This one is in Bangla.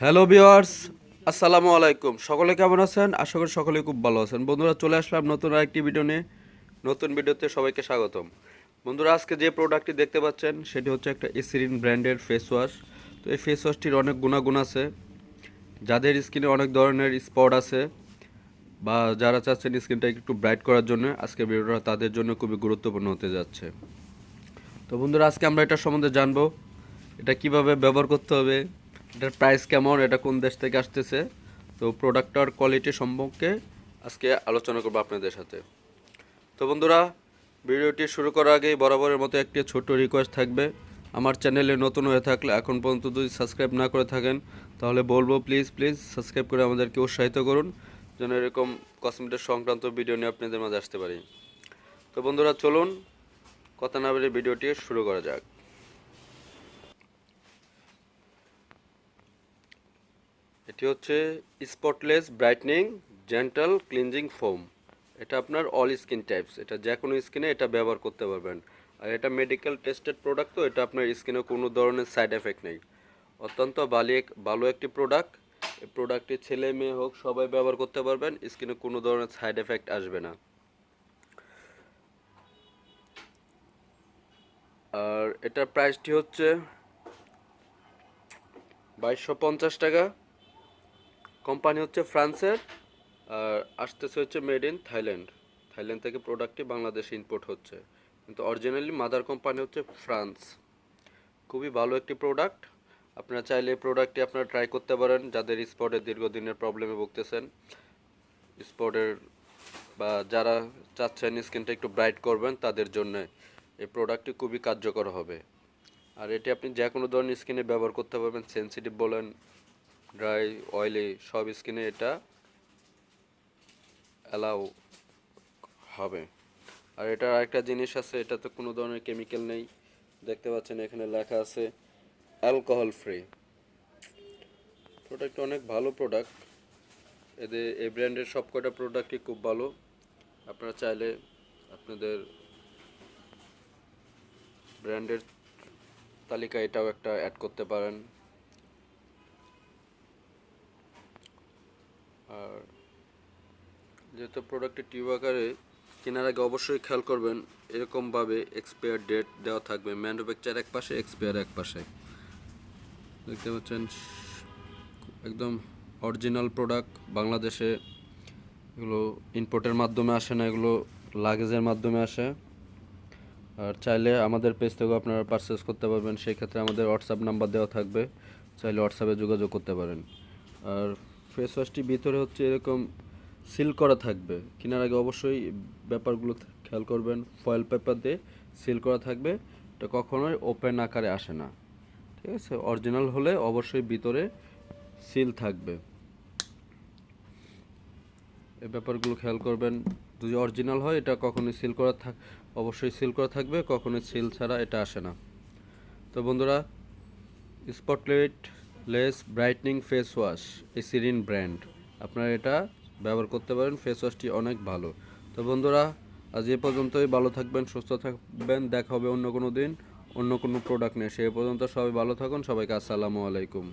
হ্যালো ভিওয়ার্স আসসালামু আলাইকুম সকলে কেমন আছেন? আশা করি সকলে খুব ভালো আছেন। বন্ধুরা, চলে আসলাম নতুন আরেকটি ভিডিও নিয়ে। নতুন ভিডিওতে সবাইকে স্বাগতম। বন্ধুরা, আজকে যে প্রোডাক্টটি দেখতে পাচ্ছেন, সেটি হচ্ছে একটা এসিরিন ব্র্যান্ডের ফেস ওয়াশ তো এই ফেস ওয়াশটির অনেক গুণাগুণ আছে। যাদের স্কিনে অনেক ধরনের স্পট আছে, বা যারা চাচ্ছেন স্কিনটা একটু ব্রাইট করার জন্য, আজকে ভিডিওটা তাদের জন্য খুবই গুরুত্বপূর্ণ হতে যাচ্ছে। তো বন্ধুরা, আজকে আমরা এটা সম্বন্ধে জানব। এটা কীভাবে ব্যবহার করতে হবে এটার প্রাইস কেমন, এটা কোন দেশ থেকে আসতেছে? তো প্রোডাক্টটার কোয়ালিটি সম্পর্কে আজকে আলোচনা করব আপনাদের সাথে। তো বন্ধুরা, ভিডিওটি শুরু করার আগেই বরাবরের মতো একটি ছোট রিকোয়েস্ট থাকবে। আমার চ্যানেলে নতুন হয়ে থাকলে, এখন পর্যন্ত যদি সাবস্ক্রাইব না করে থাকেন, তাহলে বলব প্লিজ প্লিজ সাবস্ক্রাইব করে আমাদেরকে উৎসাহিত করুন, যেন এরকম কসমেটিক সংক্রান্ত ভিডিও নিয়ে আপনাদের মাঝে আসতে পারি। তো বন্ধুরা, চলুন, কথা না বলে ভিডিওটি শুরু করা যাক। এটি হচ্ছে spotless brightening gentle cleansing foam এটা আপনার অল স্কিন টাইপস এটা যে কোনো স্কিনে এটা ব্যবহার করতে পারবেন। আর এটা মেডিকেল টেস্টেড প্রোডাক্ট তো, এটা আপনার স্কিনে কোনো ধরনের সাইড এফেক্ট নেই। অত্যন্ত এক, ভালো একটি প্রোডাক্ট এই প্রোডাক্টটি ছেলে মেয়ে হোক, সবাই ব্যবহার করতে পারবেন স্কিনে কোনো ধরনের সাইড এফেক্ট আসবে না। আর এটার প্রাইসটি হচ্ছে বাইশশো পঞ্চাশ টাকা। কোম্পানি হচ্ছে ফ্রান্সের, আর আসতেছে হচ্ছে মেড ইন থাইল্যান্ড। থাইল্যান্ড থেকে প্রোডাক্টটি বাংলাদেশে ইম্পোর্ট হচ্ছে। কিন্তু অরিজিনালি মাদার কোম্পানি হচ্ছে ফ্রান্স। খুবই ভালো একটি প্রোডাক্ট। আপনারা চাইলে এই প্রোডাক্টটি আপনারা ট্রাই করতে পারেন। যাদের স্পটের দীর্ঘদিনের প্রবলেমে ভুগতেছেন স্পটের বা যারা চাচ্ছেন স্কিনটা একটু ব্রাইট করবেন, তাদের জন্য এই প্রোডাক্টটি খুবই কার্যকর হবে। আর এটি আপনি যে কোনো ধরনের স্কিনে ব্যবহার করতে পারবেন। সেন্সিটিভ বলেন ড্রাই অয়েলি সব স্কিনে এটা অ্যালাউ হবে। আর এটা আরেকটা জিনিস আছে এটাতে কোনো ধরনের কেমিক্যাল নেই। দেখতে পাচ্ছেন এখানে লেখা আছে অ্যালকোহল ফ্রি প্রোডাক্ট অনেক ভালো প্রোডাক্ট এদের, এই ব্র্যান্ডের সব কটা প্রোডাক্টই খুব ভালো। আপনারা চাইলে আপনাদের ব্র্যান্ডের তালিকা এটাও একটা অ্যাড করতে পারেন। আর যেহেতু প্রোডাক্টটি টিউব আকারে কেনার আগে অবশ্যই খেয়াল করবেন, এরকমভাবে এক্সপায়ার ডেট দেওয়া থাকবে। ম্যানুফ্যাকচার এক পাশে এক্সপায়ার এক পাশে। দেখতে পাচ্ছেন, একদম অরিজিনাল প্রোডাক্ট বাংলাদেশে এগুলো ইনপোর্টের মাধ্যমে আসে না, এগুলো লাগেজের মাধ্যমে আসে। আর চাইলে আমাদের পেজ থেকেও আপনারা পারচেস করতে পারবেন, সেই ক্ষেত্রে আমাদের হোয়াটসঅ্যাপ নাম্বার দেওয়া থাকবে। চাইলে হোয়াটসঅ্যাপে যোগাযোগ করতে পারেন। আর ফেস ওয়াশটি ভিতরে হচ্ছে এরকম সিল করা থাকবে। কেনার আগে অবশ্যই ব্যাপারগুলো খেয়াল করবেন। ফয়েল পেপার দিয়ে সিল করা থাকবে। এটা কখনোই ওপেন আকারে আসে না। ঠিক আছে? অরিজিনাল হলে অবশ্যই ভিতরে সিল থাকবে। এই ব্যাপারগুলো খেয়াল করবেন। যদি অরিজিনাল হয়, এটা কখনোই সিল করা থাক, অবশ্যই সিল করা থাকবে। কখনোই সিল ছাড়া এটা আসে না। তো বন্ধুরা, spotlight less brightening face wash, এই সিরিন ব্র্যান্ড আপনারা এটা ব্যবহার করতে পারেন, ফেস ওয়াশটি অনেক ভালো। তো বন্ধুরা, আজ এ পর্যন্তই। ভালো থাকবেন, সুস্থ থাকবেন, দেখা হবে অন্য কোনো দিন, অন্য কোনো প্রোডাক্ট নিয়ে। সে পর্যন্ত সবাই ভালো থাকুন। সবাইকে আসসালামু আলাইকুম।